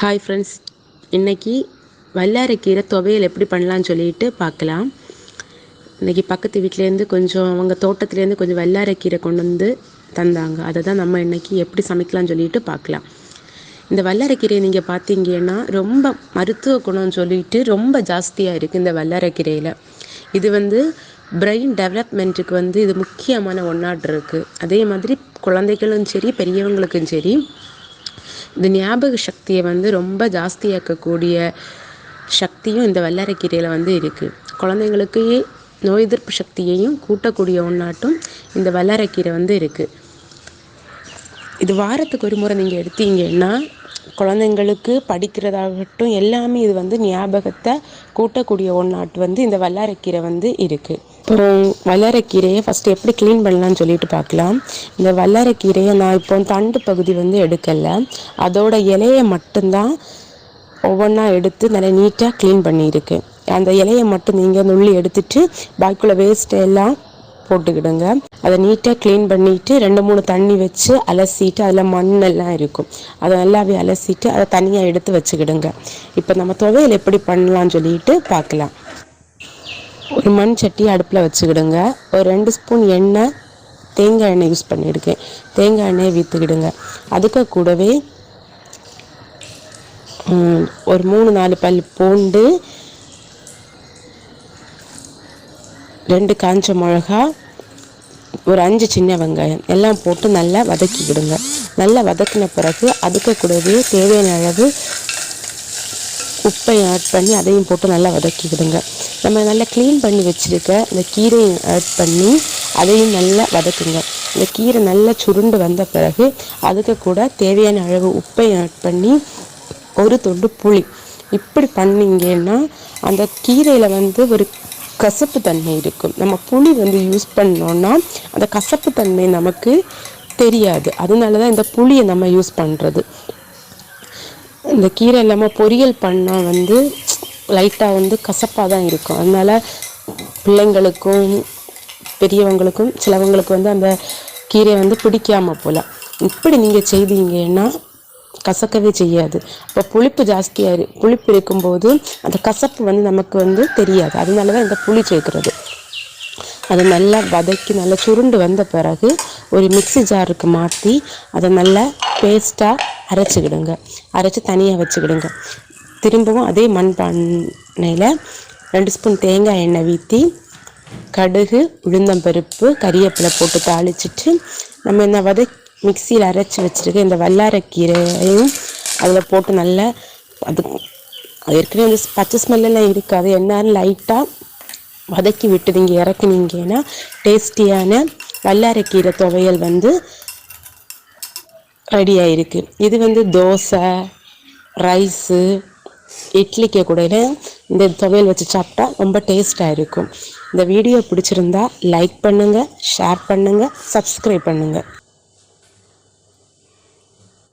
Hi friends இன்றைக்கி வல்லாரைக்கீரை துவையல் எப்படி பண்ணலான்னு சொல்லிட்டு பார்க்கலாம். இன்றைக்கி பக்கத்து வீட்டிலேருந்து கொஞ்சம் அவங்க தோட்டத்துலேருந்து கொஞ்சம் வல்லாரைக்கீரை கொண்டு வந்து தந்தாங்க. அதை தான் நம்ம இன்றைக்கி எப்படி சமைக்கலாம்னு சொல்லிட்டு பார்க்கலாம். இந்த வல்லாரைக்கீரையை நீங்கள் பார்த்தீங்கன்னா ரொம்ப மருத்துவ குணம்னு சொல்லிட்டு ரொம்ப ஜாஸ்தியாக இருக்குது இந்த வல்லாரைக்கீரையில் இது வந்து பிரெயின் டெவலப்மெண்ட்டுக்கு வந்து இது முக்கியமான ஒன்றாட்டு இருக்குது அதே மாதிரி குழந்தைகளும் சரி பெரியவங்களுக்கும் சரி இந்த ஞாபக சக்தியை வந்து ரொம்ப ஜாஸ்தியாக்கக்கூடிய சக்தியும் இந்த வல்லாரக்கீரையில் வந்து இருக்குது குழந்தைங்களுக்கு நோய் எதிர்ப்பு சக்தியையும் கூட்டக்கூடிய ஒன்றாட்டும் இந்த வல்லாரக்கீரை வந்து இருக்குது இது வாரத்துக்கு ஒரு முறை நீங்கள் எடுத்தீங்கன்னா குழந்தைங்களுக்கு படிக்கிறதாகட்டும் எல்லாமே இது வந்து ஞாபகத்தை கூட்டக்கூடிய ஒன்றாட்டு வந்து இந்த வல்லாரக்கீரை வந்து இருக்குது அப்புறம் வல்லாரக்கீரையை ஃபஸ்ட்டு எப்படி க்ளீன் பண்ணலான்னு சொல்லிட்டு பார்க்கலாம். இந்த வல்லாரக்கீரையை நான் இப்போ தண்டு பகுதி வந்து எடுக்கலை. அதோட இலையை மட்டும்தான் ஒவ்வொன்றா எடுத்து நல்லா நீட்டாக க்ளீன் பண்ணியிருக்கு. அந்த இலையை மட்டும் நீங்கள் நுள்ளி எடுத்துட்டு பாக்கியுள்ள வேஸ்ட்டு எல்லாம் போட்டுக்கிடுங்க. அதை நீட்டாக க்ளீன் பண்ணிவிட்டு ரெண்டு மூணு தண்ணி வச்சு அலசிட்டு அதில் மண்ணெல்லாம் இருக்கும். அதை நல்லாவே அலசிட்டு அதை தனியாக எடுத்து வச்சுக்கிடுங்க. இப்போ நம்ம துவையல் எப்படி பண்ணலான்னு சொல்லிட்டு பார்க்கலாம். ஒரு மண் சட்டி அடுப்பில் வச்சுக்கிடுங்க. ஒரு ரெண்டு ஸ்பூன் எண்ணெய் தேங்காய் எண்ணெய் யூஸ் பண்ணியிருக்கேன். தேங்காய் எண்ணெயை வீற்றுக்கிடுங்க அதுக்கு கூடவே ஒரு மூணு நாலு பல் பூண்டு ரெண்டு காஞ்ச மிளகா ஒரு அஞ்சு சின்ன வெங்காயம் எல்லாம் போட்டு நல்லா வதக்கிக்கிடுங்க. நல்லா வதக்கின பிறகு அதுக்கு கூடவே தேவையான அளவு உப்பை ஆட் பண்ணி அதையும் போட்டு நல்லா வதக்கிக்கிடுங்க. நம்ம நல்லா க்ளீன் பண்ணி வச்சுருக்க இந்த கீரையும் ஆட் பண்ணி அதையும் நல்லா வதக்குங்க. இந்த கீரை நல்லா சுருண்டு வந்த பிறகு அதுக்கு கூட தேவையான அளவு உப்பை ஆட் பண்ணி ஒரு தொண்டு புளி. இப்படி பண்ணிங்கன்னா அந்த கீரையில் வந்து ஒரு கசப்பு தன்மை இருக்கும். நம்ம புளி வந்து யூஸ் பண்ணோன்னா அந்த கசப்பு தன்மை நமக்கு தெரியாது. அதனால தான் இந்த புளியை நம்ம யூஸ் பண்ணுறது இந்த கீரை இல்லாமல் பொரியல் பண்ணால் வந்து லைட்டாக வந்து கசப்பாக தான் இருக்கும். அதனால் பிள்ளைங்களுக்கும் பெரியவங்களுக்கும் சிலவங்களுக்கு வந்து அந்த கீரையை வந்து பிடிக்காமல் போல் இப்படி நீங்கள் செய்தீங்கன்னா கசக்கவே செய்யாது. இப்போ புளிப்பு ஜாஸ்தியாக புளிப்பு இருக்கும்போது அந்த கசப்பு வந்து நமக்கு வந்து தெரியாது. அதனால தான் இந்த புளி சேர்க்குறது. அதை நல்லா வதக்கி நல்லா சுருண்டு வந்த பிறகு ஒரு மிக்சி ஜாருக்கு மாற்றி அதை நல்லா பேஸ்ட்டாக அரைச்சிக்கிடுங்க. அரைச்சி தனியாக வச்சுக்கிடுங்க. திரும்பவும் அதே மண் பானையில் ரெண்டு ஸ்பூன் தேங்காய் எண்ணெய் வீற்றி கடுகு உளுந்தம்பருப்பு கறிவேப்பிலை போட்டு தாளிச்சிட்டு நம்ம இந்த வதக்கி மிக்சியில் அரைச்சி வச்சுருக்க இந்த வல்லாரக்கீரையும் அதில் போட்டு நல்லா அது ஏற்கனவே வந்து பச்சை ஸ்மெல்லாம் இருக்காது என்னாலும் லைட்டாக வதக்கி விட்டு நீங்கள் இறக்குனீங்கன்னா டேஸ்டியான வல்லாரக்கீரை துவையல் வந்து ரெடி ஆகிருக்கு இது வந்து தோசை ரைஸு இட்லிக்கு கூட இந்த துவையல் வச்சு சாப்பிட்டா ரொம்ப டேஸ்ட்டாக இருக்கும். இந்த வீடியோ பிடிச்சிருந்தா லைக் பண்ணுங்கள் ஷேர் பண்ணுங்கள் சப்ஸ்கிரைப் பண்ணுங்கள்